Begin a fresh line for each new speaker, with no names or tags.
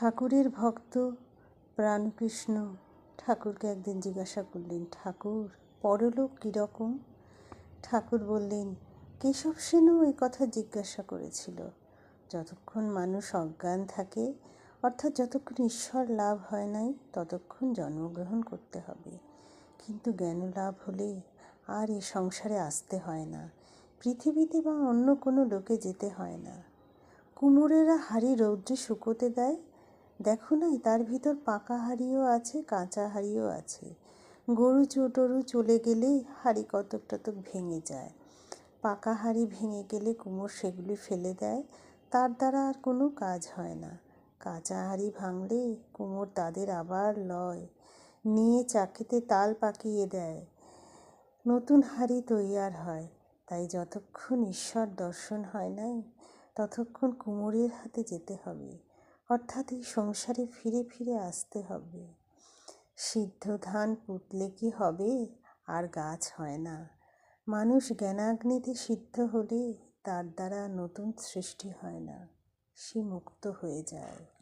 ঠাকুরের ভক্ত প্রাণকৃষ্ণ। ঠাকুরকে একদিন জিজ্ঞাসা করলেন, ঠাকুর, পরলোক কীরকম ঠাকুর বললেন, কেশব সেনও এই কথা জিজ্ঞাসা করেছিল। যতক্ষণ মানুষ অজ্ঞান থাকে, অর্থাৎ যতক্ষণ ঈশ্বর লাভ হয় নাই, ততক্ষণ জন্মগ্রহণ করতে হবে। কিন্তু জ্ঞান লাভ হলে আর এ সংসারে আসতে হয় না। পৃথিবীতে বা অন্য কোনো লোকে যেতে হয় না। কুমোরেরা হাড়ি রৌদ্রে শুকোতে দেয় দেখো নাই তার ভিতর পাকা হাড়িও আছে, কাঁচা হাড়িও আছে। গরু চোটরু চলে গেলেই হাড়ি কতক টতক ভেঙে যায়। পাকা হাড়ি ভেঙে গেলে কুমোর সেগুলি ফেলে দেয়। তার দ্বারা আর কোনো কাজ হয় না। কাঁচা হাড়ি ভাঙলে কুমোর তাদের আবার লয়। নিয়ে চাকিতে তাল পাকিয়ে দেয়। নতুন হাড়ি তৈয়ার হয়। তাই যতক্ষণ ঈশ্বর দর্শন হয় নাই, ততক্ষণ কুমোরের হাতে যেতে হবে। অর্থাৎ এই সংসারে ফিরে ফিরে আসতে হবে। সিদ্ধ ধান পুতলে কি হবে? আর গাছ হয় না। মানুষ জ্ঞানাগ্নিতে সিদ্ধ হলে তার দ্বারা নতুন সৃষ্টি হয় না। সে মুক্ত হয়ে যায়।